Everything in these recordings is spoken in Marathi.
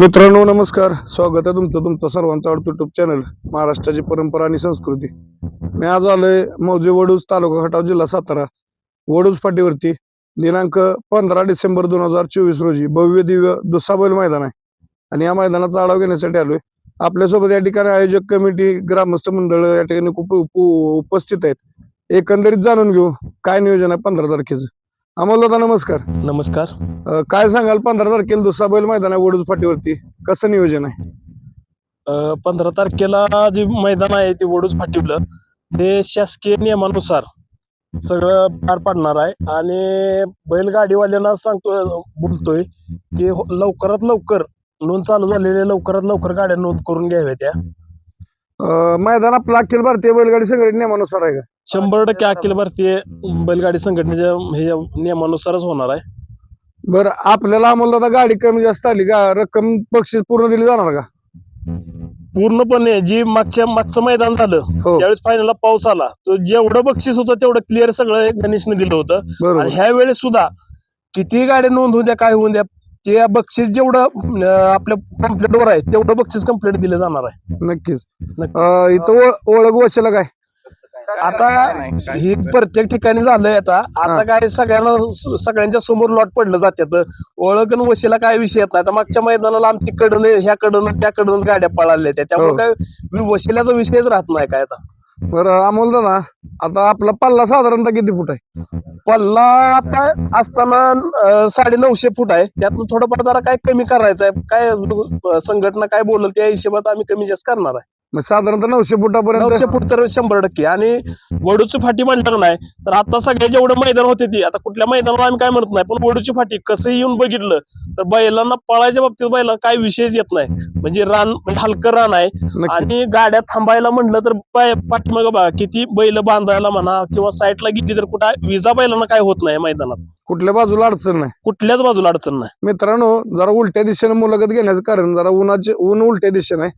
मित्रांनो नमस्कार. स्वागत आहे तुमचं तुमचं सर्वांचं आवडतं युट्यूब चॅनल महाराष्ट्राची परंपरा आणि संस्कृती. मी आज आलोय मौजे वडूज तालुका खटाव जिल्हा सातारा. वडूज फाटीवरती दिनांक पंधरा डिसेंबर दोन हजार चोवीस रोजी भव्य दिव्य दुसाबैल मैदान आहे. आणि या मैदानाचा आढावा घेण्यासाठी आलोय. आपल्यासोबत या ठिकाणी आयोजक कमिटी ग्रामस्थ मंडळ या ठिकाणी खूप उप- उपस्थित आहेत. एकंदरीत जाणून घेऊ काय नियोजन आहे पंधरा तारखेचं? अमोल दादा नमस्कार. नमस्कार. अं, काय सांगाल पंधरा तारखेला दुसाबैल मैदान आहे वडूज फाटीवरती. कसं नियोजन आहे? पंधरा तारखेला जे मैदान आहे ते वडूज फाटीवलं. ते शासकीय नियमानुसार सगळं पार पाडणार आहे. आणि बैलगाडीवाल्यांना सांगतो बोलतोय की हो- लवकरात लवकर नोंद चालू झालेल्या लवकरात लवकर गाड्या नोंद करून घ्याव्या त्या. अं, मैदान आपलं अखिल भारतीय बैलगाडी संघटने नियमानुसार आहे का? शंभर टक्के अखिल भारतीय बैलगाडी संघटनेच्या हे नियमानुसारच होणार आहे. बरं आपल्याला अमोल दादा गाडी कमी जास्त आली का? रक्कम बक्षीस पूर्ण दिली जाणार का? पूर्णपणे जी मागच्या मागचं मैदान झालं हो. त्यावेळेस फायनलला पाऊस आला. तो जेवढं बक्षीस होतं तेवढं क्लिअर सगळं गणेशने दिलं होतं. आणि ह्या वेळेस सुद्धा किती गाड्या नोंद होऊन द्या काय होऊन द्या ते बक्षीस जेवढं आपल्या कम्प्लेटवर आहे तेवढं बक्षीस कंप्लीट दिलं जाणार आहे. नक्कीच. इथं ओळ- ओळख वशाला काय? आता ही प्रत्येक ठिकाणी झालंय आता. आता. काय सगळ्यांना सगळ्यांच्या समोर लॉट पडलं जातात ओळख आणि वशीला काय विषय येत नाही. आता मागच्या मैदानाला आमची कडून ह्या कडून त्या कडून गाड्या पळाल्या त्या. त्यामुळे हो. काय वशिल्याचा विषयच राहत नाही काय आता. बरं अमोल दादा आता आपला पल्ला साधारणतः किती फूट आहे? पल्ला आता असताना साडे नऊशे फूट आहे. त्यातनं थोडंफार जरा काय कमी करायचं आहे काय संघटना काय बोलल त्या हिशोबात आम्ही कमी जास्त करणार आहे. मग साधारणतः नऊशे फुटापर्यंत? नऊशे फूट तर शंभर टक्के. आणि वडूची फाटी म्हणणार नाही. तर आता सगळ्या जेवढं मैदान होते ती आता कुठल्या मैदानावर आम्ही काय म्हणत नाही पण वडूची फाटी कसं येऊन बघितलं तर बैलांना पळायच्या बाबतीत बैला काय विषयच येत नाही. म्हणजे रान म्हणजे हलकं रान आहे. आणि गाड्या थांबायला म्हणलं तर पाठीमाग बघा किती बैल बांधायला म्हणा किंवा साईडला गेली तर कुठं विजा बैलांना काय होत नाही मैदानात. कुठल्या बाजूला अडचण नाही. कुठल्याच बाजूला अडचण नाही. मित्रांनो जरा उलट्या दिशेने मुलाखत घेण्याचं कारण जरा उन्हाचे ऊन उलट्या दिशेने आहे.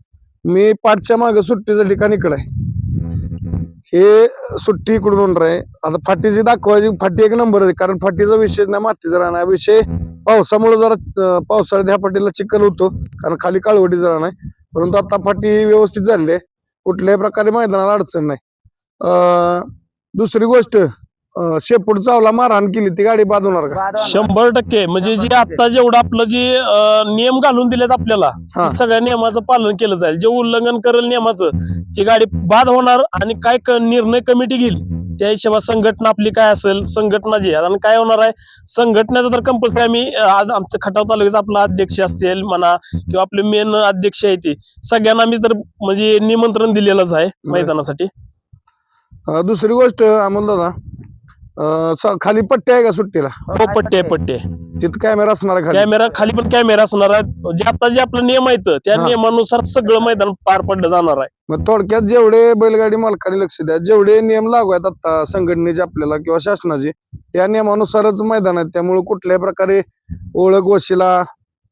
मी पाठच्या मागे सुट्टीचं ठिकाण इकडे आहे. हे सुट्टी इकडून होणार आहे. आता फाटीची दाखवायची फाटी एक नंबर आहे. कारण फाटीचा विषय नाही मातीचा राहणार. विषय पावसामुळे जरा पावसाळ्यात ह्या फाटीला चिखल होतो. कारण खाली काळवटी जरा नाही परंतु आता फाटी व्यवस्थित झाली आहे. कुठल्याही प्रकारे मैदानाला अडचण नाही. दुसरी गोष्ट अं, शेपूट चावला मारहाण केली ती गाडी बांधवणार का? शंभर टक्के. म्हणजे जे आता जेवढं आपलं जे अं, नियम घालून दिलेत आपल्याला हा. ते सगळ्या नियमाचं पालन केलं जाईल. जे उल्लंघन करेल नियमाचं ती गाडी बाद होणार आणि काय क- निर्णय कमिटी घेईल त्या हिशोबात संघटना आपली काय असेल संघटना जी आहे आणि काय होणार आहे संघटनेचं तर कंपल्सरी आम्ही अं, आज आमच्या खटाव तालुक्याचा आपला अध्यक्ष असतील म्हणा किंवा आपले मेन अध्यक्ष आहे ते सगळ्यांना आम्ही तर म्हणजे निमंत्रण दिलेलंच आहे मैदानासाठी. अं, दुसरी गोष्ट अमोल दादा. अं, स- खाली पट्टी आहे का सुट्टीला? हो पट्टे पट्टे. तिथं कॅमेरा असणार आहे खाली. कॅमेरा खाली पण कॅमेरा असणार आहे. जे आता जे आपलं नियम आहेत त्या हा. नियमानुसार सगळं मैदान पार पडलं जाणार आहे. मग थोडक्यात जेवढे बैलगाडी मालकांनी लक्ष द्या जेवढे नियम लागू आहेत आता संघटनेचे आपल्याला किंवा शासनाचे त्या नियमानुसारच मैदान आहेत. त्यामुळे कुठल्याही प्रकारे ओळख वशिला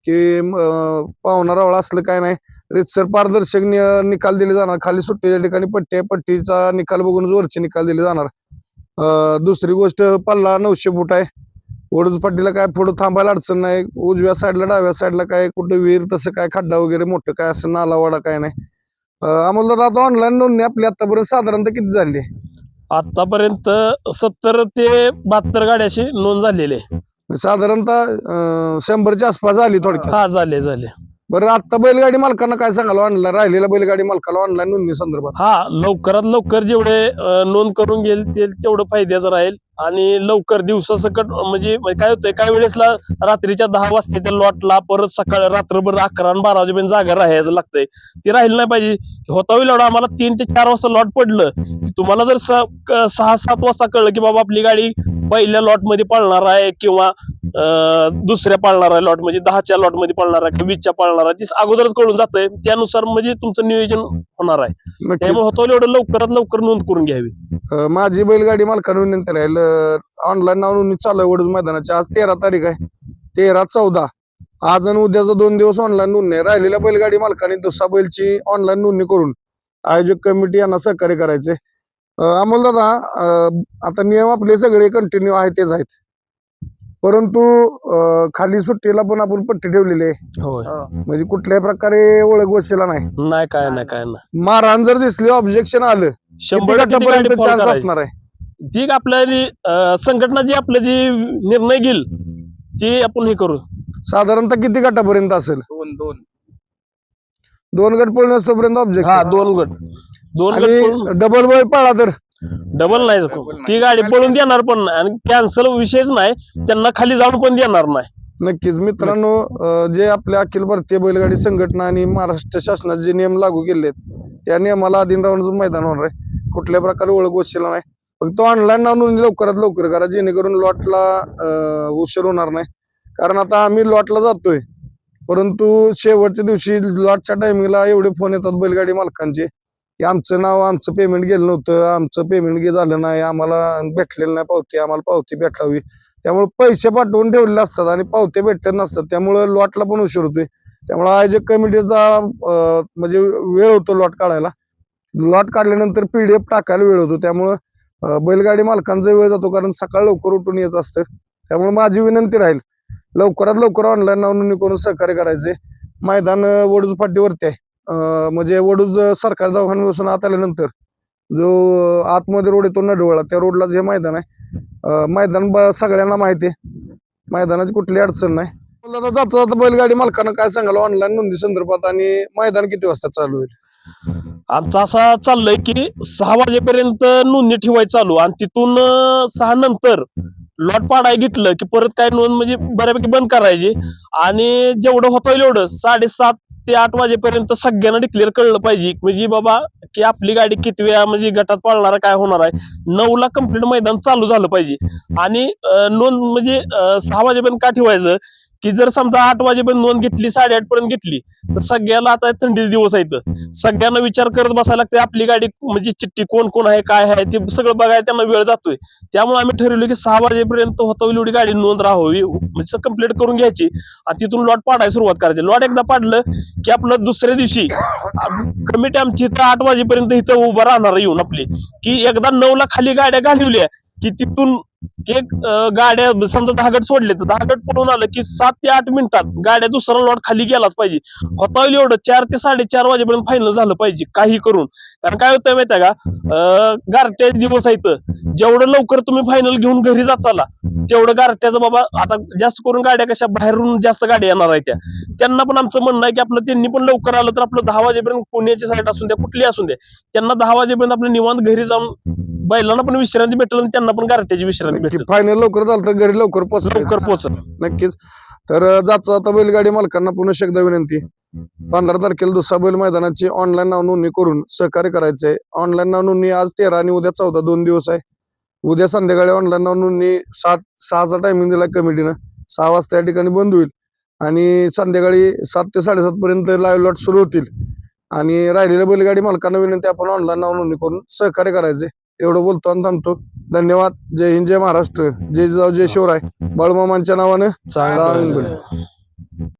की अं, पाहुणा रावळा असलं काय नाही. रितसर पारदर्शक नि- निकाल दिले जाणार. खाली सुट्टीच्या ठिकाणी पट्टी आहे, पट्टीचा निकाल बघून वरचे निकाल दिले जाणार. दुसरी गोष्ट पल्ला नऊशे फूट आहे. वडूज पाटीला काय पुढं थांबायला अडचण नाही. उजव्या साईडला डाव्या साईडला काय कुठं विहीर तसं काय खड्डा वगैरे मोठं काय असं नाला वाडा काय नाही. दादा आता ऑनलाईन नोंदणी आपली आतापर्यंत साधारणतः किती झाली? आतापर्यंत सत्तर ते बहात्तर गाड्याची नोंद झालेली आहे. साधारणतः शंभरच्या आसपास आली थोडक्यात. हा झाले झाले. बरं आता बैलगाडी मालकांना काय सांगाल ऑनलाईन राहिलेल्या बैलगाडी मालकाला ऑनलाईन नोंदणी संदर्भात. हा लवकरात लवकर जेवढे अं, नोंद करून घेईल ते तेवढं फायद्याचं राहील. आणि लवकर दिवसासकट म्हणजे म्हणजे काय होतंय काही वेळेसला रात्रीच्या दहा वाजता त्या लॉटला परत सकाळ रात्रभर अकरा आणि बारा वाजेपर्यंत जागा राहायचं लागतंय. ते राहिलं नाही पाहिजे. होता होईल एवढं आम्हाला तीन ते चार वाजता लॉट पडलं. तुम्हाला जर सहा सात वाजता कळलं की बाबा आपली गाडी पहिल्या लॉटमध्ये पळणार आहे किंवा दुसऱ्या पाळणार आहे लॉट म्हणजे दहाच्या लॉटमध्ये पळणार आहे किंवा वीसच्या पळणार आहे ती अगोदरच कळून जातंय त्यानुसार म्हणजे तुमचं नियोजन होणार आहे. त्यामुळे होतं एवढं लवकरात लवकर नोंद करून घ्यावी. माझी बैलगाडी मालकांना विनंती राहील. ऑनलाईन नाव नोंदणी चालू आहे वडूज मैदानाची. आज तेरा तारीख आहे. तेरा चौदा. आज आणि उद्याचा दोन दिवस ऑनलाईन नोंदणी आहे. राहिलेल्या बैलगाडी मालकांनी दुसरा बैलची ऑनलाईन नोंदणी करून आयोजक कमिटी यांना सहकार्य करायचे अमोल दादा आता नियम आपले सगळे कंटिन्यू आहे तेच आहेत. परंतु खाली सुट्टीला पण आपण पट्टी ठेवलेली आहे. होय. म्हणजे कुठल्याही प्रकारे ओळख वशिला नाही. नाही काय नाही काय नाही. मारहाण जर दिसली ऑब्जेक्शन आलं शंभर टक्के ती गाडी गटापर्यंत fall चान्स. असणार आहे. ती आपल्याला अं, संघटना जी आपलं जी निर्णय घेईल ती आपण हे करू. साधारणतः किती गटापर्यंत असेल? दोन दोन. दोन गट पळण्यापर्यंत हा ऑब्जेक्शन दोन गट. दोन गट पळून डबल बॉय पळा तर. डबल नाही ती. गाडी पळून देणार पण नाही. आणि कॅन्सल विषयच नाही. त्यांना खाली जाऊन पण देणार नाही? नक्कीच. मित्रांनो जे आपल्या अखिल भारतीय बैलगाडी संघटना आणि महाराष्ट्र शासनाचे जे नियम लागू केले आहेत त्या नियमाला अधीन राहूनच मैदान होणार आहे. कुठल्या प्रकारे ओळख वशिला नाही. फक्त ऑनलाईन नाव लवकरात लवकर करा जेणेकरून लॉटला उशीर होणार नाही. कारण आता आम्ही लॉटला जातोय. परंतु शेवटच्या दिवशी लॉटच्या टायमिंगला एवढे फोन येतात बैलगाडी मालकांचे की आमचं नाव आमचं पेमेंट गेलं नव्हतं आमचं पेमेंट झालं नाही आम्हाला भेटलेलं नाही पावती आम्हाला पावती भेटावी. त्यामुळे पैसे पाठवून ठेवलेले असतात आणि पावते भेटत नसतात. त्यामुळं लॉटला पण उशीर होतोय. त्यामुळे आयोजक कमिटीचा म्हणजे वेळ होतो लॉट काढायला. लॉट काढल्यानंतर पीडीएफ टाकायला वेळ होतो. त्यामुळं बैलगाडी मालकांचा वेळ जातो कारण सकाळ लवकर उठून यायचं असतं. त्यामुळे माझी विनंती राहील लवकरात लवकर ऑनलाईन नोंदणी करून सहकार्य करायचे. मैदान वडूज फाटीवरती आहे. म्हणजे वडूज सरकारी दवाखान्यापासून आत आल्यानंतर जो आतमध्ये रोड येतो नडवळा त्या रोडलाच हे मैदान आहे. मैदान ब- सगळ्यांना माहिती आहे. मैदानाची कुठली अडचण नाही. जाता जाता बैलगाडी मालकानं काय सांगाल? ऑनलाईन नोंदी संदर्भात आणि मैदान किती वाजता चालू होईल? आमचं असा चाललंय की सहा वाजेपर्यंत नोंदणी ठेवायची चालू. आणि तिथून सहा नंतर लॉट पाडाय घेतलं की परत काय नोंद म्हणजे बऱ्यापैकी बंद करायची. आणि जेवढं होतं एवढं साडेसात ते आठ वाजेपर्यंत सगळ्यांना डिक्लेअर कळलं पाहिजे. म्हणजे बाबा की आपली गाडी किती वेळा म्हणजे गटात पाळणार काय होणार आहे. नऊला कंप्लीट मैदान चालू झालं पाहिजे. आणि नोंद म्हणजे सहा वाजेपर्यंत का ठेवायचं? की जर समजा आठ वाजेपर्यंत नोंद घेतली साडेआठ पर्यंत घेतली तर सगळ्याला आता थंडीचे दिवस आहेत. सगळ्यांना विचार करत बसायला लागते आपली गाडी म्हणजे चिठ्ठी कोण कोण आहे काय आहे ते सगळं बघायला त्यांना वेळ जातोय. त्यामुळे आम्ही ठरवलं की सहा वाजेपर्यंत होता होईल एवढी गाडी नोंद राहावी म्हणजे कंप्लीट करून घ्यायची आणि तिथून लॉट पाडायला सुरुवात करायची. लॉट एकदा पाडलं की आपलं दुसऱ्या दिवशी कमिटी आमची इथं आठ वाजेपर्यंत इथं उभं राहणार येऊन आपली. की एकदा नऊला खाली गाड्या घालवल्या की तिथून एक गाड्या समजा दहा गट सोडले तर दहा गट पडून आलं की सात ते आठ मिनिटात गाड्या दुसरा लॉट खाली गेलाच पाहिजे. होता येईल एवढं चार ते साडेचार वाजेपर्यंत फायनल झालं पाहिजे काही करून. कारण काय होतं आहे का? गारट्या दिवस आहेत. जेवढं लवकर तुम्ही फायनल घेऊन घरी जाताला तेवढं गारट्याचं बाबा आता जास्त करून गाड्या कशा बाहेरून जास्त गाड्या येणार आहेत त्या. त्यांना पण आमचं म्हणणं आहे की आपलं त्यांनी पण लवकर आलं तर आपलं दहा वाजेपर्यंत पुण्याची साईड असून द्या कुठली असून द्या. त्यांना दहा वाजेपर्यंत आपलं निवांत घरी जाऊन बैलांना पण विश्रांती भेटेल आणि त्यांना पण गारठ्याची विश्रांती भेटेल. फायनल लवकर झालं तर घरी लवकर पोहोच लवकर पोहोचल. नक्कीच. तर जाता जाता बैलगाडी मालकांना पुन्हा एकदा विनंती. पंधरा तारखेला दुसरा बैल मैदानाची ऑनलाईन नाव नोंदणी करून सहकार्य करायचंय. ऑनलाईन नाव नोंदणी आज तेरा आणि उद्या चौदा दोन दिवस आहे. उद्या संध्याकाळी ऑनलाईन नाव नोंदणी सात सहाचा टायमिंग दिला कमिटीनं. सहा वाजता या ठिकाणी बंद होईल. आणि संध्याकाळी सात ते साडेसात पर्यंत लाईव्ह लॉट सुरू होतील. आणि राहिलेल्या बैलगाडी मालकांना विनंती आपण ऑनलाईन नाव नोंदणी करून सहकार्य करायचे एवढं बोलतो आणि थांबतो. धन्यवाद. जय हिंद जय महाराष्ट्र. जय जिजाऊ जय शिवराय. बाळूमामांच्या नावानं चांगलं.